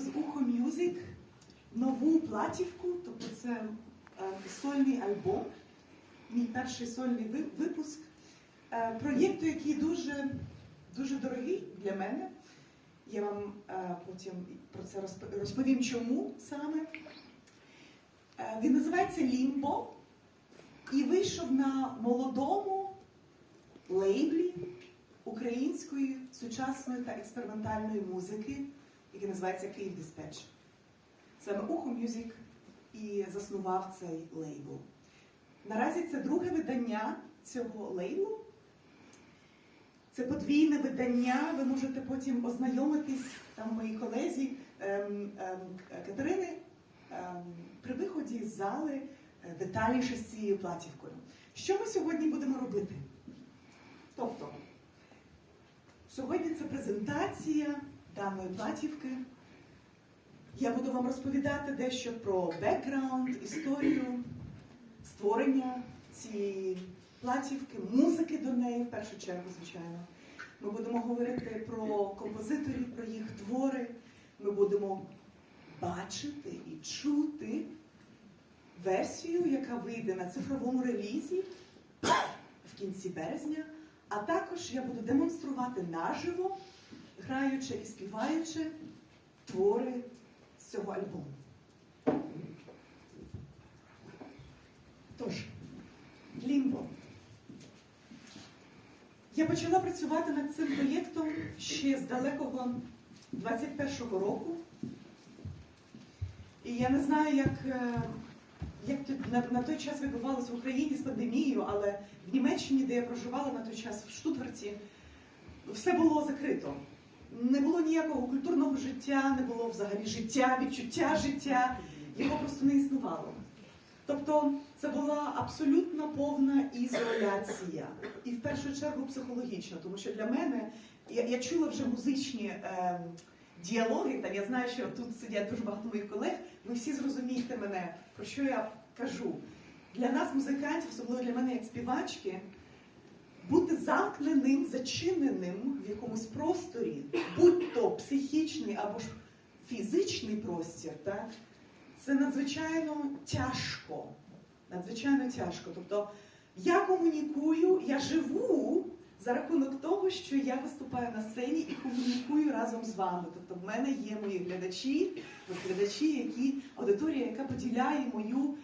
з Ухо Music нову платівку, тобто це е, сольний альбом, мій перший сольний випуск е, проєкту, який дуже, дуже дорогий для мене. Я вам е, потім про це розповім, чому саме. Він називається Лімбо і вийшов на молодому лейблі української сучасної та експериментальної музики, який називається Київ Диспетч. Саме Ухо Мюзик і заснував цей лейбл. Наразі це друге видання цього лейблу. Це подвійне видання. Ви можете потім ознайомитись там мої колезі ем, ем, Катерини ем, при виході з зали е, детальніше з цією платівкою. Що ми сьогодні будемо робити? Тобто, сьогодні це презентація даної платівки. Я буду вам розповідати дещо про бекграунд, історію створення цієї платівки, музики до неї в першу чергу, звичайно. Ми будемо говорити про композиторів, про їх твори. Ми будемо бачити і чути версію, яка вийде на цифровому релізі в кінці березня. А також я буду демонструвати наживо, граючи і співаючи твори з цього альбому. Тож, Лімбо. Я почала працювати над цим проєктом ще з далекого 21-го року. І я не знаю, як, е, як тут на, на той час відбувалося в Україні з пандемією, але в Німеччині, де я проживала на той час в Штутгарті, все було закрито. Не було ніякого культурного життя, не було взагалі життя, відчуття життя, його просто не існувало. Тобто це була абсолютно повна ізоляція, і в першу чергу психологічна, тому що для мене я, я чула вже музичні е, діалоги. Там я знаю, що тут сидять дуже багато моїх колег. Ви всі зрозумієте мене, про що я кажу. Для нас, музикантів, особливо для мене як співачки, бути замкненим, зачиненим в якомусь просторі, будь то психічний або ж фізичний простір, так, це надзвичайно тяжко. Надзвичайно тяжко. Тобто я комунікую, я живу за рахунок того, що я виступаю на сцені і комунікую разом з вами. Тобто в мене є мої глядачі, глядачі, які аудиторія, яка поділяє мою